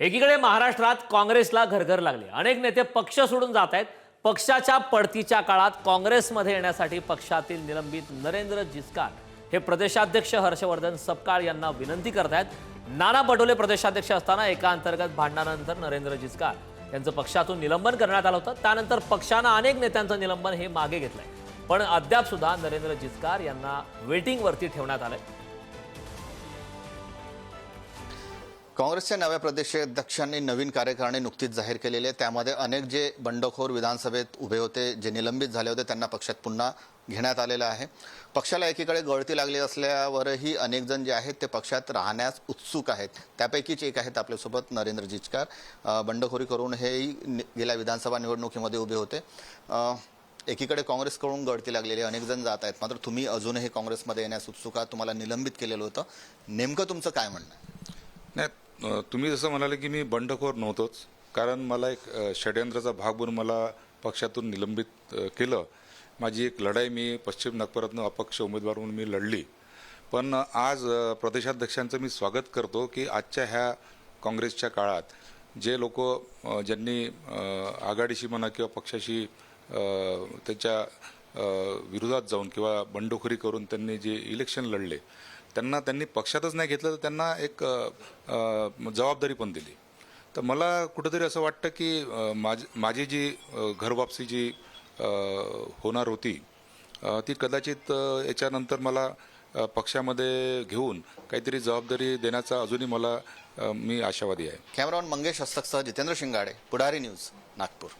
एकीकडे महाराष्ट्रात काँग्रेसला घरघर लागले. अनेक नेते पक्ष सोडून जात आहेत पक्षाच्या पडतीच्या काळात काँग्रेसमध्ये येण्यासाठी पक्षातील निलंबित नरेंद्र जिचकार हे प्रदेशाध्यक्ष हर्षवर्धन सपकाळ यांना विनंती करत आहेत नाना पटोले प्रदेशाध्यक्ष असताना एका अंतर्गत भांडणानंतर नरेंद्र जिचकार यांचं पक्षातून निलंबन करण्यात आलं होतं. त्यानंतर पक्षानं अनेक नेत्यांचं निलंबन हे मागे घेतलंय. पण अद्याप सुद्धा नरेंद्र जिचकार यांना वेटिंगवरती ठेवण्यात आलंय. काँग्रेसच्या नव्या प्रदेशाध्यक्षांनी नवीन कार्यकारिणी नुकतीच जाहीर केलेली आहे त्यामध्ये अनेक जे बंडखोर विधानसभेत उभे होते जे निलंबित झाले होते त्यांना पक्षात पुन्हा घेण्यात आलेलं आहे. पक्षाला एकीकडे गळती लागली असल्यावरही अनेक जण जे आहेत ते पक्षात राहण्यास उत्सुक आहेत. त्यापैकीच एक आहेत आपल्यासोबत नरेंद्र जिचकार. बंडखोरी करून हेही नि- गेल्या विधानसभा निवडणुकीमध्ये उभे होते. एकीकडे काँग्रेसकडून गळती लागलेली अनेक जण जात आहेत. मात्र तुम्ही अजूनही काँग्रेसमध्ये येण्यास उत्सुक आहात तुम्हाला निलंबित केलेलं होतं. नेमकं तुमचं काय म्हणणं आहे? नाही तुम्ही जसं म्हणाले की मी बंडखोर नव्हतोच कारण मला एक षड्यंत्राचा भाग बनून मला पक्षातून निलंबित केलं. माझी एक लढाई मी पश्चिम नागपुरातनं अपक्ष उमेदवार म्हणून मी लढली. पण आज प्रदेशाध्यक्षांचं मी स्वागत करतो की आजच्या ह्या काँग्रेसच्या काळात जे लोक ज्यांनी आघाडीशी म्हणा किंवा पक्षाशी त्याच्या विरोधात जाऊन किंवा बंडखोरी करून त्यांनी जे इलेक्शन लढले त्यांना त्यांनी पक्षातच नाही घेतलं तर त्यांना एक जबाबदारी पण दिली. तर मला कुठंतरी असं वाटतं की माझ माझी जी घरवापसी जी होणार होती ती कदाचित याच्यानंतर मला पक्षामध्ये घेऊन काहीतरी जबाबदारी देण्याचा अजूनही मला मी आशावादी आहे. कॅमेरॉन मंगेश हस्तकसह जितेंद्र शिंगाडे पुढारी न्यूज नागपूर.